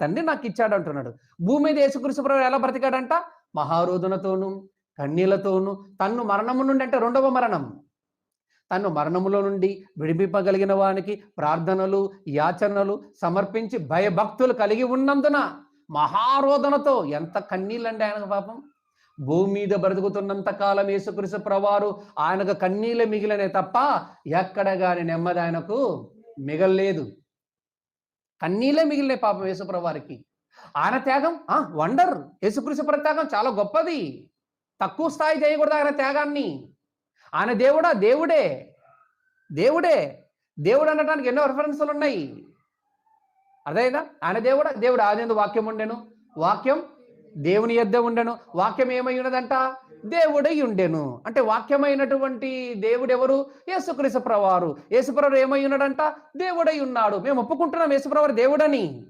తండ్రి నాకు ఇచ్చాడు అంటున్నాడు భూమి మీద యేసుకృష్ణప్రభు ఎలా బ్రతికాడంట? మహారోధనతోనూ కన్నీళ్ళతోనూ తన్ను మరణము నుండి అంటే రెండవ మరణం. తను మరణములో నుండి విడిపింపగలిగిన వానికి ప్రార్థనలు యాచనలు సమర్పించి భయభక్తులు కలిగి ఉన్నందున మహారోధనతో ఎంత కన్నీళ్ళండి ఆయనకు పాపం? భూమి మీద బ్రతుకుతున్నంత కాలం యేసుక్రీస్తు ప్రవారు ఆయనకు కన్నీళ్ళే మిగిలినే తప్ప ఎక్కడ గాని నెమ్మది ఆయనకు మిగల్లేదు. కన్నీలే మిగిలిన పాపం యేసుప్రవారికి ఆయన త్యాగం ఆ వండర్. యేసుకృషి ప్రత్యాగం చాలా గొప్పది. తక్కువ స్థాయి చేయకూడదు ఆయన త్యాగాన్ని. ఆయన దేవుడా? దేవుడే. దేవుడే. దేవుడు అనడానికి ఎన్నో రెఫరెన్సులు ఉన్నాయి. అదేనా ఆయన దేవుడా? దేవుడు ఆదేందు వాక్యం ఉండేను. వాక్యం దేవుని యొద్ద ఉండెను వాక్యం ఏమై ఉన్నదంట? దేవుడై ఉండెను. అంటే వాక్యమైనటువంటి దేవుడు ఎవరు యేసుక్రీస్తు ప్రవారు. యేసుప్రవారు ఏమై ఉన్నాడంట? దేవుడై ఉన్నాడు. మేము ఒప్పుకుంటున్నాం యేసుప్రవారు దేవుడని.